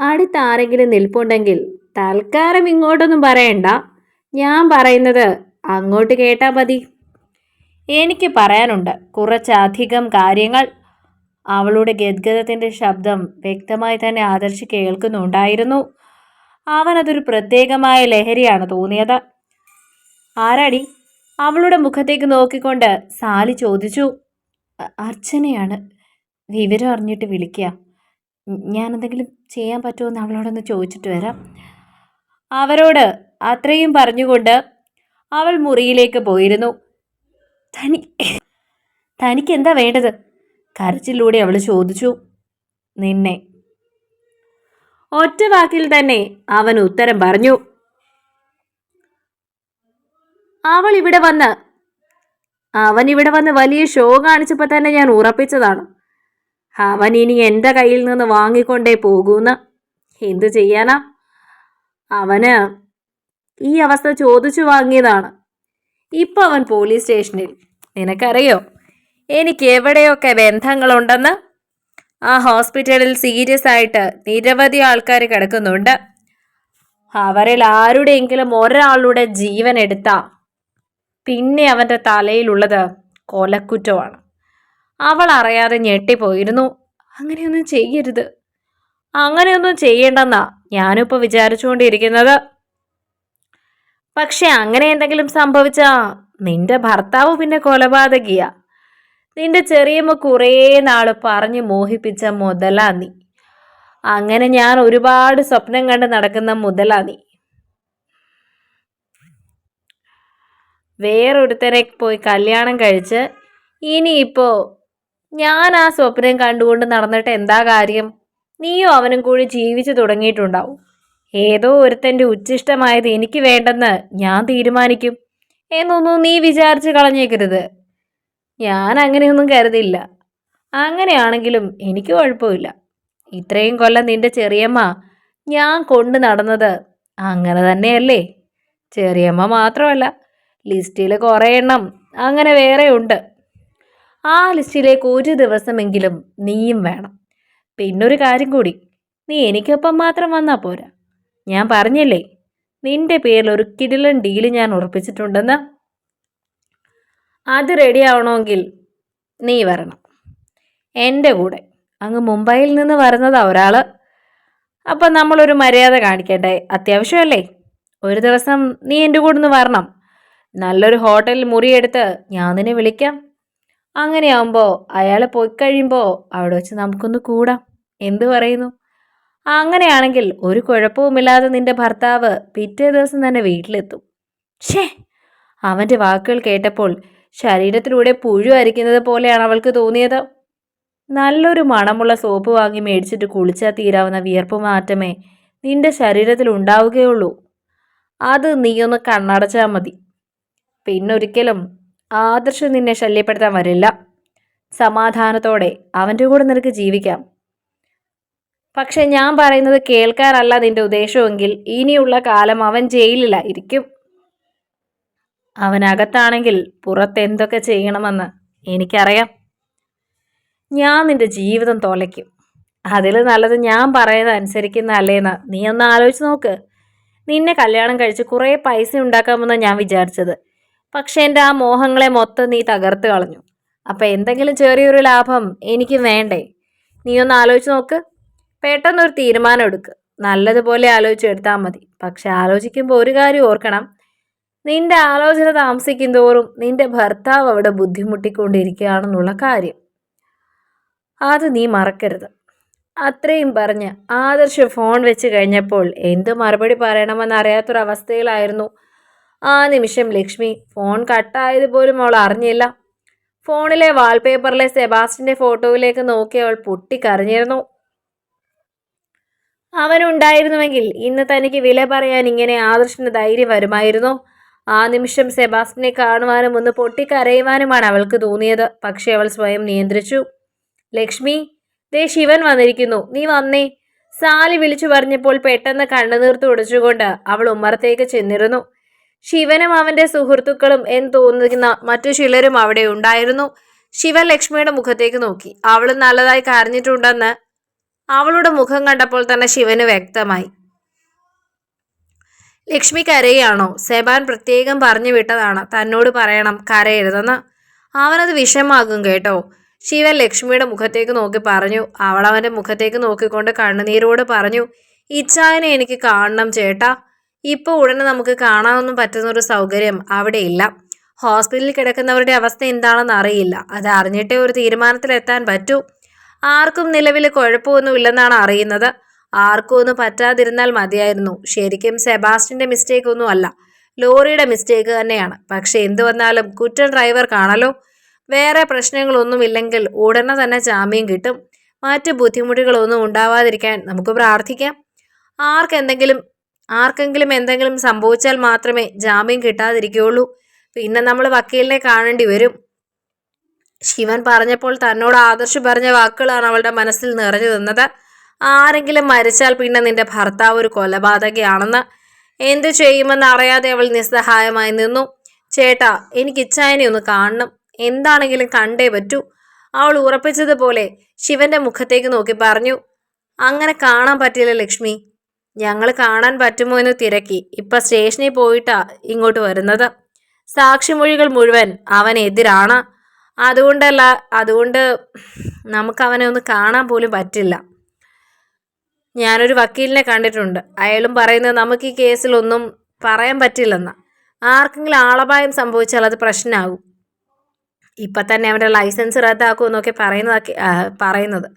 അടുത്ത് ആരെങ്കിലും നിൽപ്പുണ്ടെങ്കിൽ തൽക്കാലം ഇങ്ങോട്ടൊന്നും പറയണ്ട. ഞാൻ പറയുന്നത് അങ്ങോട്ട് കേട്ടാൽ മതി. എനിക്ക് പറയാനുണ്ട്. കുറച്ചധികം കാര്യങ്ങൾ അവളുടെ ഗദ്ഗതത്തിന്റെ ശബ്ദം വ്യക്തമായി തന്നെ ആദർശി കേൾക്കുന്നുണ്ടായിരുന്നു. അവനതൊരു പ്രത്യേകമായ ലഹരിയാണ് തോന്നിയത്. ആരാടി? അവളുടെ മുഖത്തേക്ക് നോക്കിക്കൊണ്ട് സാലി ചോദിച്ചു. "അ- അർച്ചനയാണ്. വിവരം അറിഞ്ഞിട്ട് വിളിക്കുക എന്തെങ്കിലും ചെയ്യാൻ പറ്റുമോ എന്ന് അവളോടൊന്ന് ചോദിച്ചിട്ട് വരാം. അവരോട് അത്രയും പറഞ്ഞുകൊണ്ട് അവൾ മുറിയിലേക്ക് പോയിരുന്നു. തനി തനിക്ക് എന്താ വേണ്ടത്? കരച്ചിലൂടെ അവൾ ചോദിച്ചു. നിന്നെ. ഒറ്റ വാക്കിൽ തന്നെ അവൻ ഉത്തരം പറഞ്ഞു. അവൾ ഇവിടെ വന്ന് അവൻ ഇവിടെ വന്ന് വലിയ ഷോ കാണിച്ചപ്പോൾ തന്നെ ഞാൻ ഉറപ്പിച്ചതാണ്. അവൻ ഇനി എന്റെ കയ്യിൽ നിന്ന് വാങ്ങിക്കൊണ്ടേ പോകൂന്ന്. എന്തു ചെയ്യാനാ? അവന് ഈ അവസ്ഥ ചോദിച്ചു വാങ്ങിയതാണ്. ഇപ്പം അവൻ പോലീസ് സ്റ്റേഷനിൽ. നിനക്കറിയോ? എനിക്ക് എവിടെയൊക്കെ ബന്ധങ്ങളുണ്ടെന്ന്? ആ ഹോസ്പിറ്റലിൽ സീരിയസ് ആയിട്ട് നിരവധി ആൾക്കാർ കിടക്കുന്നുണ്ട്. അവരിൽ ആരുടെയെങ്കിലും ഒരാളുടെ ജീവൻ എടുത്താ. പിന്നെ അവന്റെ തലയിലുള്ളത് കൊലക്കുറ്റമാണ്. അവൾ അറിയാതെ ഞെട്ടിപ്പോയിരുന്നു. അങ്ങനെയൊന്നും ചെയ്യരുത്. അങ്ങനെയൊന്നും ചെയ്യേണ്ടെന്നാ ഞാനിപ്പോൾ വിചാരിച്ചുകൊണ്ടിരിക്കുന്നത്. പക്ഷെ അങ്ങനെ എന്തെങ്കിലും സംഭവിച്ചാ നിന്റെ ഭർത്താവ് പിന്നെ കൊലപാതകിയാ. നിന്റെ ചെറിയമ്മ കുറേ നാൾ പറഞ്ഞു മോഹിപ്പിച്ച മുതലാ നീ. അങ്ങനെ ഞാൻ ഒരുപാട് സ്വപ്നം കണ്ട് നടക്കുന്ന മുതലാ നീ. വേറൊരുത്തരെ പോയി കല്യാണം കഴിച്ച് ഇനിയിപ്പോ ഞാൻ ആ സ്വപ്നം കണ്ടുകൊണ്ട് നടന്നിട്ട് എന്താ കാര്യം? നീയോ അവനും കൂടി ജീവിച്ചു തുടങ്ങിയിട്ടുണ്ടാവും. ഏതോ ഒരുത്തന്റെ ഉച്ഛിഷ്ടമായത് എനിക്ക് വേണ്ടെന്ന് ഞാൻ തീരുമാനിക്കും. എന്നൊന്നും നീ വിചാരിച്ച് കളഞ്ഞേക്കരുത്. ഞാൻ അങ്ങനെയൊന്നും കരുതില്ല. അങ്ങനെയാണെങ്കിലും എനിക്ക് കുഴപ്പമില്ല. ഇത്രയും കൊല്ലം നിന്റെ ചെറിയമ്മ ഞാൻ കൊണ്ട് നടന്നത് അങ്ങനെ തന്നെയല്ലേ? ചെറിയമ്മ മാത്രമല്ല ലിസ്റ്റിൽ കുറേ എണ്ണം അങ്ങനെ വേറെ ഉണ്ട് ആ ലിസ്റ്റിലേക്ക് ഒരു ദിവസമെങ്കിലും നീയും വേണം. പിന്നൊരു കാര്യം കൂടി. നീ എനിക്കൊപ്പം മാത്രം വന്നാൽ പോരാ. ഞാൻ പറഞ്ഞില്ലേ നിന്റെ പേരിൽ ഒരു കിടിലൻ ഡീൽ ഞാൻ ഉറപ്പിച്ചിട്ടുണ്ടെന്ന്? അത് റെഡി ആവണമെങ്കിൽ നീ വരണം. എന്റെ കൂടെ. അങ്ങ് മുംബൈയിൽ നിന്ന് വരുന്നതാ ഒരാൾ അപ്പം നമ്മളൊരു മര്യാദ കാണിക്കണ്ടേ? അത്യാവശ്യമല്ലേ? ഒരു ദിവസം നീ എന്റെ കൂടെ നിന്ന് വരണം. നല്ലൊരു ഹോട്ടലിൽ മുറിയെടുത്ത് ഞാൻ നിന്നെ വിളിക്കാം. അങ്ങനെയാവുമ്പോൾ അയാൾ പോയി കഴിയുമ്പോൾ അവിടെ വെച്ച് നമുക്കൊന്ന് കൂടാം. എന്തു പറയുന്നു? അങ്ങനെയാണെങ്കിൽ ഒരു കുഴപ്പവുമില്ലാതെ നിന്റെ ഭർത്താവ് പിറ്റേ ദിവസം തന്നെ വീട്ടിലെത്തും. ഷേ അവന്റെ വാക്കുകൾ കേട്ടപ്പോൾ ശരീരത്തിലൂടെ പുഴു അരിക്കുന്നത് പോലെയാണ് അവൾക്ക് തോന്നിയത്. നല്ലൊരു മണമുള്ള സോപ്പ് വാങ്ങി മേടിച്ചിട്ട് കുളിച്ചാൽ തീരാവുന്ന വിയർപ്പ് മാറ്റമേ നിന്റെ ശരീരത്തിൽ ഉണ്ടാവുകയുള്ളൂ. അത് നീയൊന്ന് കണ്ണടച്ചാൽ മതി. പിന്നൊരിക്കലും ആദർശം നിന്നെ ശല്യപ്പെടുത്താൻ വരില്ല. സമാധാനത്തോടെ അവന്റെ കൂടെ നിനക്ക് ജീവിക്കാം. പക്ഷെ ഞാൻ പറയുന്നത് കേൾക്കാറല്ല നിന്റെ ഉദ്ദേശമെങ്കിൽ ഇനിയുള്ള കാലം അവൻ ജയിലിലായിരിക്കും അവനകത്താണെങ്കിൽ പുറത്തെന്തൊക്കെ ചെയ്യണമെന്ന് എനിക്കറിയാം. ഞാൻ നിന്റെ ജീവിതം തുലയ്ക്കും. അതിൽ നല്ലത് ഞാൻ പറയുന്നത് അനുസരിക്കുന്ന അല്ലേന്ന് നീ ഒന്ന് ആലോചിച്ച് നോക്ക്. നിന്നെ കല്യാണം കഴിച്ച് കുറേ പൈസ ഉണ്ടാക്കാമെന്നാണ് ഞാൻ വിചാരിച്ചത്. പക്ഷെ എന്റെ ആ മോഹങ്ങളെ മൊത്തം നീ തകർത്ത് കളഞ്ഞു. അപ്പോൾ എന്തെങ്കിലും ചെറിയൊരു ലാഭം എനിക്ക് വേണ്ടേ? നീ ഒന്ന് ആലോചിച്ച് നോക്ക്. പെട്ടെന്നൊരു തീരുമാനം എടുക്ക്. നല്ലതുപോലെ ആലോചിച്ചെടുത്താൽ മതി. പക്ഷെ ആലോചിക്കുമ്പോൾ ഒരു കാര്യം ഓർക്കണം. നിന്റെ ആലോചന താമസിക്കും തോറും നിന്റെ ഭർത്താവ് അവിടെ ബുദ്ധിമുട്ടിക്കൊണ്ടിരിക്കുകയാണെന്നുള്ള കാര്യം. അത് നീ മറക്കരുത്. അത്രയും പറഞ്ഞ് ആദർശ് ഫോൺ വെച്ച് കഴിഞ്ഞപ്പോൾ എന്ത് മറുപടി പറയണമെന്ന് അറിയാത്തൊരവസ്ഥയിലായിരുന്നു ആ നിമിഷം ലക്ഷ്മി ഫോൺ കട്ടായത് പോലും അവൾ അറിഞ്ഞില്ല. ഫോണിലെ വാൾപേപ്പറിലെ സെബാസ്റ്റിന്റെ ഫോട്ടോയിലേക്ക് നോക്കി അവൾ പൊട്ടിക്കരഞ്ഞിരുന്നു. അവനുണ്ടായിരുന്നുവെങ്കിൽ ഇന്ന് തനിക്ക് വില പറയാൻ ഇങ്ങനെ ആദർശന് ധൈര്യം വരുമായിരുന്നു. ആ നിമിഷം സെബാസ്റ്റിനെ കാണുവാനും ഒന്ന് പൊട്ടിക്കരയുവാനുമാണ് അവൾക്ക് തോന്നിയത്. പക്ഷേ അവൾ സ്വയം നിയന്ത്രിച്ചു. ലക്ഷ്മി ദേ ശിവൻ വന്നിരിക്കുന്നു. നീ വന്നേ. സാലി വിളിച്ചു പറഞ്ഞപ്പോൾ പെട്ടെന്ന് കണ്ണുനീർത്ത് ഒടിച്ചുകൊണ്ട് അവൾ ഉമ്മറത്തേക്ക് ചെന്നിരുന്നു. ശിവനും അവന്റെ സുഹൃത്തുക്കളും എന്ന് തോന്നുന്ന മറ്റു ചിലരും അവിടെ ഉണ്ടായിരുന്നു. ശിവൻ ലക്ഷ്മിയുടെ മുഖത്തേക്ക് നോക്കി. അവൾ നല്ലതായി കരഞ്ഞിട്ടുണ്ടെന്ന് അവളുടെ മുഖം കണ്ടപ്പോൾ തന്നെ ശിവന് വ്യക്തമായി. ലക്ഷ്മി കരയാണോ? സെബാൻ പ്രത്യേകം പറഞ്ഞു വിട്ടതാണ്. തന്നോട് പറയണം കരയരുതെന്ന്. അവനത് വിഷമാകും കേട്ടോ. ശിവൻ ലക്ഷ്മിയുടെ മുഖത്തേക്ക് നോക്കി പറഞ്ഞു. അവൾ അവന്റെ മുഖത്തേക്ക് നോക്കിക്കൊണ്ട് കണ്ണുനീരോട് പറഞ്ഞു ഇച്ചായനെ എനിക്ക് കാണണം ചേട്ടാ. ഇപ്പോൾ ഉടനെ നമുക്ക് കാണാനൊന്നും പറ്റുന്ന ഒരു സൗകര്യം അവിടെ ഇല്ല. ഹോസ്പിറ്റലിൽ കിടക്കുന്നവരുടെ അവസ്ഥ എന്താണെന്ന് അറിയില്ല. അത് അറിഞ്ഞിട്ടേ ഒരു തീരുമാനത്തിലെത്താൻ പറ്റൂ. ആർക്കും നിലവിൽ കുഴപ്പമൊന്നുമില്ലെന്നാണ് അറിയുന്നത്. ആർക്കും ഒന്നും പറ്റാതിരുന്നാൽ മതിയായിരുന്നു. ശരിക്കും സെബാസ്റ്റിന്റെ മിസ്റ്റേക്ക് ഒന്നും അല്ല. ലോറിയുടെ മിസ്റ്റേക്ക് തന്നെയാണ്. പക്ഷേ എന്തു വന്നാലും കുറ്റം ഡ്രൈവർ കാണലോ വേറെ പ്രശ്നങ്ങളൊന്നുമില്ലെങ്കിൽ ഉടനെ തന്നെ ജാമ്യം കിട്ടും. മറ്റ് ബുദ്ധിമുട്ടുകളൊന്നും ഉണ്ടാവാതിരിക്കാൻ നമുക്ക് പ്രാർത്ഥിക്കാം. ആർക്കെന്തെങ്കിലും ആർക്കെങ്കിലും എന്തെങ്കിലും സംഭവിച്ചാൽ മാത്രമേ ജാമ്യം കിട്ടാതിരിക്കുകയുള്ളൂ. പിന്നെ നമ്മൾ വക്കീലിനെ കാണേണ്ടി വരും. ശിവൻ പറഞ്ഞപ്പോൾ തന്നോട് ആദർശ് പറഞ്ഞ വാക്കുകളാണ് അവളുടെ മനസ്സിൽ നിറഞ്ഞു നിന്നത്. ആരെങ്കിലും മരിച്ചാൽ പിന്നെ നിന്റെ ഭർത്താവ് ഒരു കൊലപാതകയാണെന്ന്. എന്തു ചെയ്യുമെന്ന് അറിയാതെ അവൾ നിസ്സഹായമായി നിന്നു. ചേട്ടാ എനിക്ക് ഇച്ചായനെ ഒന്ന് കാണണം. എന്താണെങ്കിലും കണ്ടേ പറ്റൂ. അവൾ ഉറപ്പിച്ചതുപോലെ ശിവന്റെ മുഖത്തേക്ക് നോക്കി പറഞ്ഞു. അങ്ങനെ കാണാൻ പറ്റില്ല ലക്ഷ്മി. ഞങ്ങൾ കാണാൻ പറ്റുമോ എന്ന് തിരക്കി. ഇപ്പൊ സ്റ്റേഷനിൽ പോയിട്ടാ ഇങ്ങോട്ട് വരുന്നത്. സാക്ഷിമൊഴികൾ മുഴുവൻ അവനെതിരാണ് അതുകൊണ്ടല്ല അതുകൊണ്ട് നമുക്ക് അവനെ ഒന്ന് കാണാൻ പോലും പറ്റില്ല. ഞാനൊരു വക്കീലിനെ കണ്ടിട്ടുണ്ട്. അയാളും പറയുന്നത് നമുക്ക് ഈ കേസിലൊന്നും പറയാൻ പറ്റില്ലെന്ന. ആർക്കെങ്കിലും ആളപായം സംഭവിച്ചാൽ അത് പ്രശ്നമാകും ഇപ്പം തന്നെ അവന്റെ ലൈസൻസ് റദ്ദാക്കുമെന്നൊക്കെ പറയുന്നതൊക്കെ പറയുന്നത്.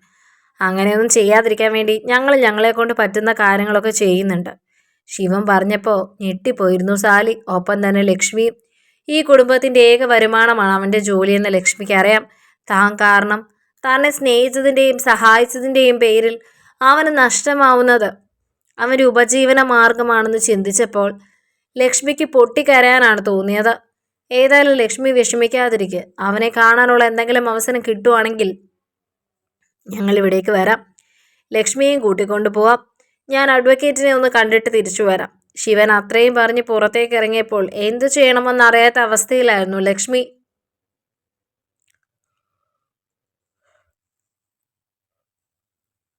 അങ്ങനെയൊന്നും ചെയ്യാതിരിക്കാൻ വേണ്ടി ഞങ്ങൾ ഞങ്ങളെ കൊണ്ട് പറ്റുന്ന കാര്യങ്ങളൊക്കെ ചെയ്യുന്നുണ്ട്. ശിവൻ പറഞ്ഞപ്പോൾ ഞെട്ടിപ്പോയിരുന്നു സാലി. ഒപ്പം തന്നെ ലക്ഷ്മിയും ഈ കുടുംബത്തിന്റെ ഏക വരുമാനമാണ് അവന്റെ ജോലിയെന്ന് ലക്ഷ്മിക്ക് അറിയാം. താൻ കാരണം തന്നെ സ്നേഹിച്ചതിന്റെയും സഹായിച്ചതിന്റെയും പേരിൽ അവന് നഷ്ടമാവുന്നത് അവന്റെ ഉപജീവന മാർഗമാണെന്ന് ചിന്തിച്ചപ്പോൾ ലക്ഷ്മിക്ക് പൊട്ടിക്കരയാനാണ് തോന്നിയത്. ഏതായാലും ലക്ഷ്മി വിഷമിക്കാതിരിക്കുക അവനെ കാണാനുള്ള എന്തെങ്കിലും അവസരം കിട്ടുവാണെങ്കിൽ ഞങ്ങൾ ഇവിടേക്ക് വരാം. ലക്ഷ്മിയെയും കൂട്ടിക്കൊണ്ടു പോവാം. ഞാൻ അഡ്വക്കേറ്റിനെ ഒന്ന് കണ്ടിട്ട് തിരിച്ചു വരാം. ശിവൻ അത്രയും പറഞ്ഞ് പുറത്തേക്ക് ഇറങ്ങിയപ്പോൾ എന്തു ചെയ്യണമെന്ന് അറിയാത്ത അവസ്ഥയിലായിരുന്നു ലക്ഷ്മി.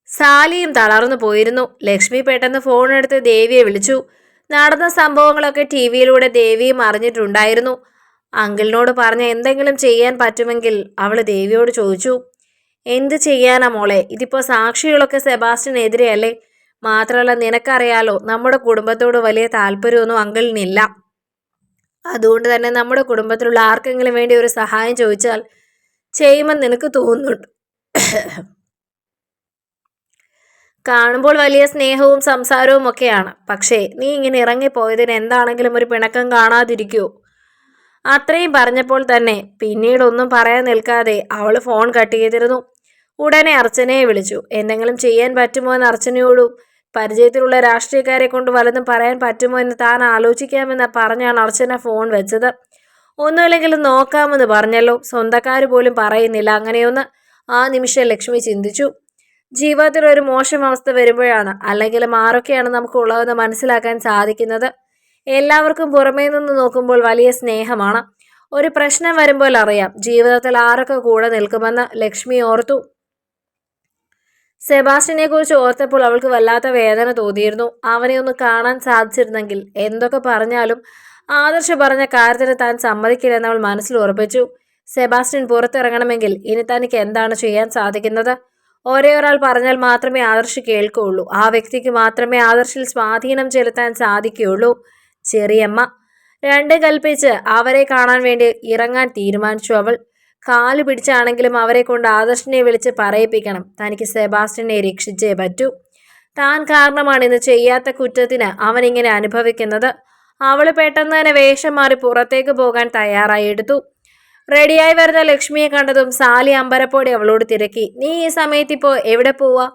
സാലിയും തളർന്നു പോയിരുന്നു. ലക്ഷ്മി പെട്ടെന്ന് ഫോൺ എടുത്ത് ദേവിയെ വിളിച്ചു. നടന്ന സംഭവങ്ങളൊക്കെ ടി വിയിലൂടെ ദേവിയും അറിഞ്ഞിട്ടുണ്ടായിരുന്നു. അങ്കിളിനോട് പറഞ്ഞ എന്തെങ്കിലും ചെയ്യാൻ പറ്റുമെങ്കിൽ അവൾ ദേവിയോട് ചോദിച്ചു. എന്ത് ചെയ്യാനാ മോളെ? ഇതിപ്പോൾ സാക്ഷികളൊക്കെ സെബാസ്റ്റിനെതിരെയല്ലേ മാത്രമല്ല നിനക്കറിയാലോ നമ്മുടെ കുടുംബത്തോട് വലിയ താല്പര്യമൊന്നും അങ്കിളിനില്ല. അതുകൊണ്ട് തന്നെ നമ്മുടെ കുടുംബത്തിലുള്ള ആർക്കെങ്കിലും വേണ്ടി ഒരു സഹായം ചോദിച്ചാൽ ചെയ്യുമെന്ന് നിനക്ക് തോന്നുന്നുണ്ട്. കാണുമ്പോൾ വലിയ സ്നേഹവും സംസാരവും ഒക്കെയാണ്. പക്ഷേ നീ ഇങ്ങനെ ഇറങ്ങിപ്പോയതിന് എന്താണെങ്കിലും ഒരു പിണക്കം കാണാതിരിക്കോ. അത്രയും പറഞ്ഞപ്പോൾ തന്നെ പിന്നീടൊന്നും പറയാൻ നിൽക്കാതെ അവൾ ഫോൺ കട്ട് ചെയ്തിരുന്നു. ഉടനെ അർച്ചനയെ വിളിച്ചു. എന്തെങ്കിലും ചെയ്യാൻ പറ്റുമോ എന്ന് അർച്ചനയോടും? പരിചയത്തിലുള്ള രാഷ്ട്രീയക്കാരെ കൊണ്ട് വല്ലതും പറയാൻ പറ്റുമോ എന്ന് താൻ ആലോചിക്കാമെന്ന് പറഞ്ഞാണ് അർച്ചന ഫോൺ വെച്ചത്. ഒന്നുമില്ലെങ്കിലും നോക്കാമെന്ന് പറഞ്ഞല്ലോ. സ്വന്തക്കാർ പോലും പറയുന്നില്ല. അങ്ങനെയൊന്ന് ആ നിമിഷം ലക്ഷ്മി ചിന്തിച്ചു. ജീവിതത്തിൽ ഒരു മോശം അവസ്ഥ വരുമ്പോഴാണ്. അല്ലെങ്കിൽ ആരൊക്കെയാണ് നമുക്ക് ഉള്ളതെന്ന് മനസ്സിലാക്കാൻ സാധിക്കുന്നത്? എല്ലാവർക്കും പുറമേ നിന്ന് നോക്കുമ്പോൾ വലിയ സ്നേഹമാണ്. ഒരു പ്രശ്നം വരുമ്പോൾ അറിയാം. ജീവിതത്തിൽ ആരൊക്കെ കൂടെ നിൽക്കുമെന്ന് ലക്ഷ്മി ഓർത്തു. സെബാസ്റ്റിനെ കുറിച്ച് ഓർത്തപ്പോൾ അവൾക്ക് വല്ലാത്ത വേദന തോന്നിയിരുന്നു. അവനെ ഒന്ന് കാണാൻ സാധിച്ചിരുന്നെങ്കിൽ എന്തൊക്കെ പറഞ്ഞാലും ആദർശ് പറഞ്ഞ കാര്യത്തിന് താൻ സമ്മതിക്കില്ലെന്ന് അവൾ മനസ്സിൽ ഉറപ്പിച്ചു. സെബാസ്റ്റ്യൻ പുറത്തിറങ്ങണമെങ്കിൽ ഇനി തനിക്ക് എന്താണ് ചെയ്യാൻ സാധിക്കുന്നത്? ഒരേ ഒരാൾ പറഞ്ഞാൽ മാത്രമേ ആദർശ് കേൾക്കുകയുള്ളൂ. ആ വ്യക്തിക്ക് മാത്രമേ ആദർശിൽ സ്വാധീനം ചെലുത്താൻ സാധിക്കുകയുള്ളൂ. ചെറിയമ്മ. രണ്ട് കൽപ്പിച്ച് അവരെ കാണാൻ വേണ്ടി ഇറങ്ങാൻ തീരുമാനിച്ചു അവൾ. കാൽ പിടിച്ചാണെങ്കിലും അവരെ കൊണ്ട് ആദർശിനെ വിളിച്ച് പറയിപ്പിക്കണം. തനിക്ക് സെബാസ്റ്റിനെ രക്ഷിച്ചേ പറ്റൂ. താൻ കാരണമാണ് ഇന്ന് ചെയ്യാത്ത കുറ്റത്തിന് അവൻ ഇങ്ങനെ അനുഭവിക്കുന്നത്. അവൾ പെട്ടെന്ന് തന്നെ വേഷം മാറി പുറത്തേക്ക് പോകാൻ തയ്യാറായി എടുത്തു. റെഡിയായി വരുന്ന ലക്ഷ്മിയെ കണ്ടതും സാലി അമ്പരപ്പോടെ അവളോട് തിരക്കി. നീ ഈ സമയത്ത് ഇപ്പോൾ എവിടെ പോവാ?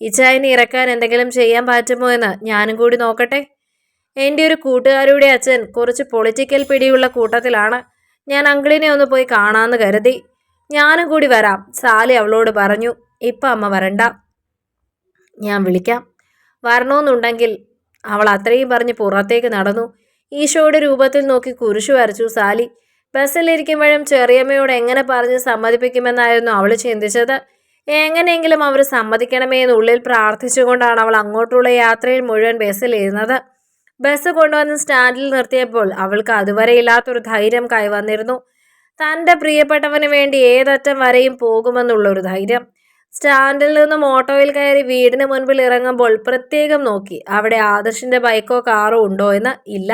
ഇച്ചായനെ ഇറക്കാൻ എന്തെങ്കിലും ചെയ്യാൻ പറ്റുമോ എന്ന് ഞാനും കൂടി നോക്കട്ടെ. എന്റെ ഒരു കൂട്ടുകാരുടെ അച്ഛൻ കുറച്ച് പൊളിറ്റിക്കൽ പിടിയുള്ള കൂട്ടത്തിലാണ്. ഞാൻ അങ്കിളിനെ ഒന്ന് പോയി കാണാമെന്ന് കരുതി. ഞാനും കൂടി വരാം. സാലി അവളോട് പറഞ്ഞു. ഇപ്പം അമ്മ വരണ്ട. ഞാൻ വിളിക്കാം. വരണമെന്നുണ്ടെങ്കിൽ അവൾ അത്രയും പറഞ്ഞ് പുറത്തേക്ക് നടന്നു. ഈശോയുടെ രൂപത്തിൽ നോക്കി കുരിശു വരച്ചു സാലി. ബസ്സിലിരിക്കുമ്പോഴും ചെറിയമ്മയോട് എങ്ങനെ പറഞ്ഞ് സമ്മതിപ്പിക്കുമെന്നായിരുന്നു അവൾ ചിന്തിച്ചത്. എങ്ങനെയെങ്കിലും അവർ സമ്മതിക്കണമേ എന്നുള്ളിൽ പ്രാർത്ഥിച്ചുകൊണ്ടാണ് അവൾ അങ്ങോട്ടുള്ള യാത്രയിൽ മുഴുവൻ ബസ്സിലിരുന്നത്. ബസ് കൊണ്ടുവന്ന് സ്റ്റാൻഡിൽ നിർത്തിയപ്പോൾ അവൾക്ക് അതുവരെ ഇല്ലാത്തൊരു ധൈര്യം കൈവന്നിരുന്നു. തന്റെ പ്രിയപ്പെട്ടവന് വേണ്ടി ഏതറ്റം വരെയും പോകുമെന്നുള്ളൊരു ധൈര്യം. സ്റ്റാൻഡിൽ നിന്നും ഓട്ടോയിൽ കയറി വീടിന് മുൻപിൽ ഇറങ്ങുമ്പോൾ പ്രത്യേകം നോക്കി അവിടെ ആദർശിന്റെ ബൈക്കോ കാറോ ഉണ്ടോ എന്ന് ഇല്ല.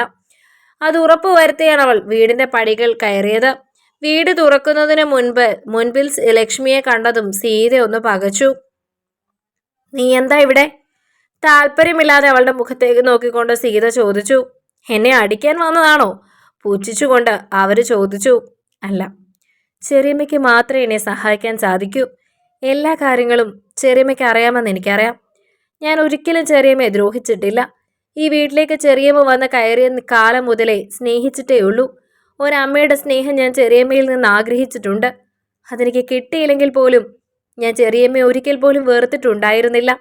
അത് ഉറപ്പ് വരുത്തിയാണ് അവൾ വീടിന്റെ പടികൾ കയറിയത്. വീട് തുറക്കുന്നതിന് മുൻപ് മുൻപിൽ ലക്ഷ്മിയെ കണ്ടതും സീത ഒന്ന് പകച്ചു. നീ എന്താ ഇവിടെ? താല്പര്യമില്ലാതെ അവളുടെ മുഖത്തേക്ക് നോക്കിക്കൊണ്ട് സീത ചോദിച്ചു എന്നെ അടിക്കാൻ വന്നതാണോ? പൂച്ഛിച്ചുകൊണ്ട് അവർ ചോദിച്ചു അല്ല. ചെറിയമ്മയ്ക്ക് മാത്രമേ എന്നെ സഹായിക്കാൻ സാധിക്കൂ. എല്ലാ കാര്യങ്ങളും ചെറിയമ്മയ്ക്ക് അറിയാമെന്ന് എനിക്കറിയാം. ഞാൻ ഒരിക്കലും ചെറിയമ്മയെ ദ്രോഹിച്ചിട്ടില്ല. ഈ വീട്ടിലേക്ക് ചെറിയമ്മ വന്ന് കയറിയ കാലം മുതലേ സ്നേഹിച്ചിട്ടേ ഉള്ളൂ. ഒരമ്മയുടെ സ്നേഹം ഞാൻ ചെറിയമ്മയിൽ നിന്ന് ആഗ്രഹിച്ചിട്ടുണ്ട്. അതെനിക്ക് കിട്ടിയില്ലെങ്കിൽ പോലും ഞാൻ ചെറിയമ്മയെ ഒരിക്കൽ പോലും വെറുത്തിട്ടുണ്ടായിരുന്നില്ല.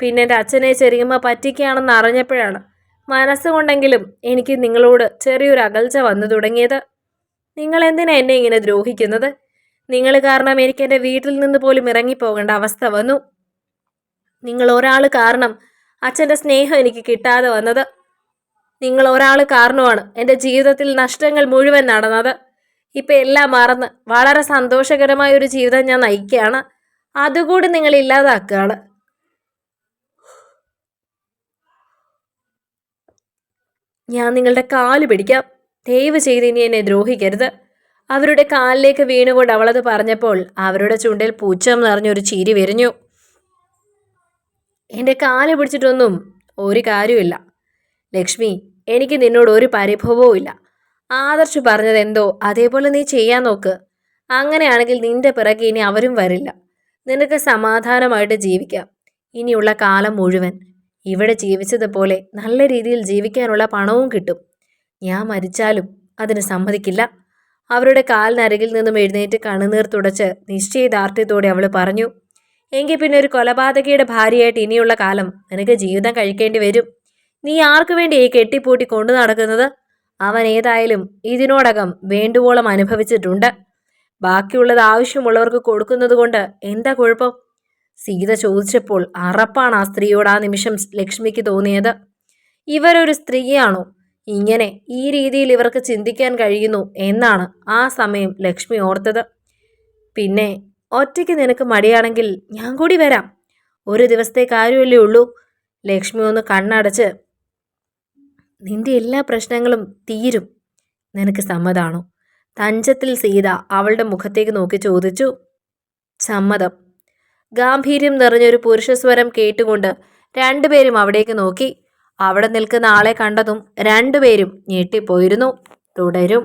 പിന്നെ എന്റെ അച്ഛനെ ചെറിയമ്മ പറ്റിക്കുകയാണെന്ന് അറിഞ്ഞപ്പോഴാണ് മനസ്സുകൊണ്ടെങ്കിലും എനിക്ക് നിങ്ങളോട് ചെറിയൊരു അകൽച്ച വന്നു തുടങ്ങിയത്. നിങ്ങൾ എന്തിനാ എന്നെ ഇങ്ങനെ ദ്രോഹിക്കുന്നത്? നിങ്ങൾ കാരണം എനിക്ക് എന്റെ വീട്ടിൽ നിന്ന് പോലും ഇറങ്ങിപ്പോകേണ്ട അവസ്ഥ വന്നു. നിങ്ങൾ ഒരാൾ കാരണം അച്ഛന്റെ സ്നേഹം എനിക്ക് കിട്ടാതെ വന്നത്. നിങ്ങൾ ഒരാൾ കാരണമാണ് എന്റെ ജീവിതത്തിൽ നഷ്ടങ്ങൾ മുഴുവൻ നടന്നത്. ഇപ്പം എല്ലാം മറന്ന് വളരെ സന്തോഷകരമായ ഒരു ജീവിതം ഞാൻ നയിക്കുകയാണ്. അതുകൂടി നിങ്ങൾ ഇല്ലാതാക്കുകയാണ്. ഞാൻ നിങ്ങളുടെ കാൽ പിടിക്കാം. ദയവ് ചെയ്ത് ഇനി എന്നെ ദ്രോഹിക്കരുത്. അവരുടെ കാലിലേക്ക് വീണുകൊണ്ട് അവളത് പറഞ്ഞപ്പോൾ അവരുടെ ചുണ്ടിൽ പൂച്ചം നിറഞ്ഞൊരു ചിരി വിരിഞ്ഞു. എന്റെ കാൽ പിടിച്ചിട്ടൊന്നും ഒരു കാര്യമില്ല ലക്ഷ്മി എനിക്ക് നിന്നോട് ഒരു പരിഭവവും ഇല്ല. ആദർശ് പറഞ്ഞത് എന്തോ അതേപോലെ നീ ചെയ്യാൻ നോക്ക്. അങ്ങനെയാണെങ്കിൽ നിന്റെ പിറകെ ഇനി അവരും വരില്ല. നിനക്ക് സമാധാനമായിട്ട് ജീവിക്കാം. ഇനിയുള്ള കാലം മുഴുവൻ ഇവിടെ ജീവിച്ചതുപോലെ നല്ല രീതിയിൽ ജീവിക്കാനുള്ള പണവും കിട്ടും. ഞാൻ മരിച്ചാലും അതിന് സമ്മതിക്കില്ല. അവരുടെ കാലിനരികിൽ നിന്നും എഴുന്നേറ്റ് കണ്ണുനീർ തുടച്ച് നിശ്ചയദാർഢ്യത്തോടെ അവൾ പറഞ്ഞു എങ്കിൽ പിന്നെ ഒരു കൊലപാതകയുടെ ഭാര്യയായിട്ട് ഇനിയുള്ള കാലം നിനക്ക് ജീവിതം കഴിക്കേണ്ടി വരും. നീ ആർക്കു വേണ്ടി ഈ കെട്ടിപ്പൂട്ടി കൊണ്ടു നടക്കുന്നത്? അവൻ ഏതായാലും ഇതിനോടകം വേണ്ടുവോളം അനുഭവിച്ചിട്ടുണ്ട്. ബാക്കിയുള്ളത് ആവശ്യമുള്ളവർക്ക് കൊടുക്കുന്നത് കൊണ്ട് എന്താ കുഴപ്പം? സീത ചോദിച്ചപ്പോൾ അറപ്പാണ് ആ സ്ത്രീയോട് ആ നിമിഷം ലക്ഷ്മിക്ക് തോന്നിയത്. ഇവരൊരു സ്ത്രീയാണോ? ഇങ്ങനെ ഈ രീതിയിൽ ഇവർക്ക് ചിന്തിക്കാൻ കഴിയുന്നു എന്നാണ് ആ സമയം ലക്ഷ്മി ഓർത്തത്. പിന്നെ ഒറ്റയ്ക്ക് നിനക്ക് മടിയാണെങ്കിൽ ഞാൻ കൂടി വരാം. ഒരു ദിവസത്തെ കാര്യമല്ലേ ഉള്ളൂ. ലക്ഷ്മി ഒന്ന് കണ്ണടച്ച് നിന്റെ എല്ലാ പ്രശ്നങ്ങളും തീരും. നിനക്ക് സമ്മതാണോ? തഞ്ചത്തിൽ സീത അവളുടെ മുഖത്തേക്ക് നോക്കി ചോദിച്ചു. സമ്മതം. ഗാംഭീര്യം നിറഞ്ഞൊരു പുരുഷസ്വരം കേട്ടുകൊണ്ട് രണ്ടുപേരും അവിടേക്ക് നോക്കി. അവിടെ നിൽക്കുന്ന ആളെ കണ്ടതും രണ്ടുപേരും ഞെട്ടിപ്പോയിരുന്നു. തുടരും.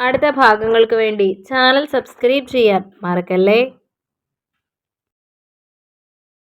അടുത്ത ഭാഗങ്ങൾക്ക് വേണ്ടി ചാനൽ സബ്സ്ക്രൈബ് ചെയ്യാൻ മറക്കല്ലേ?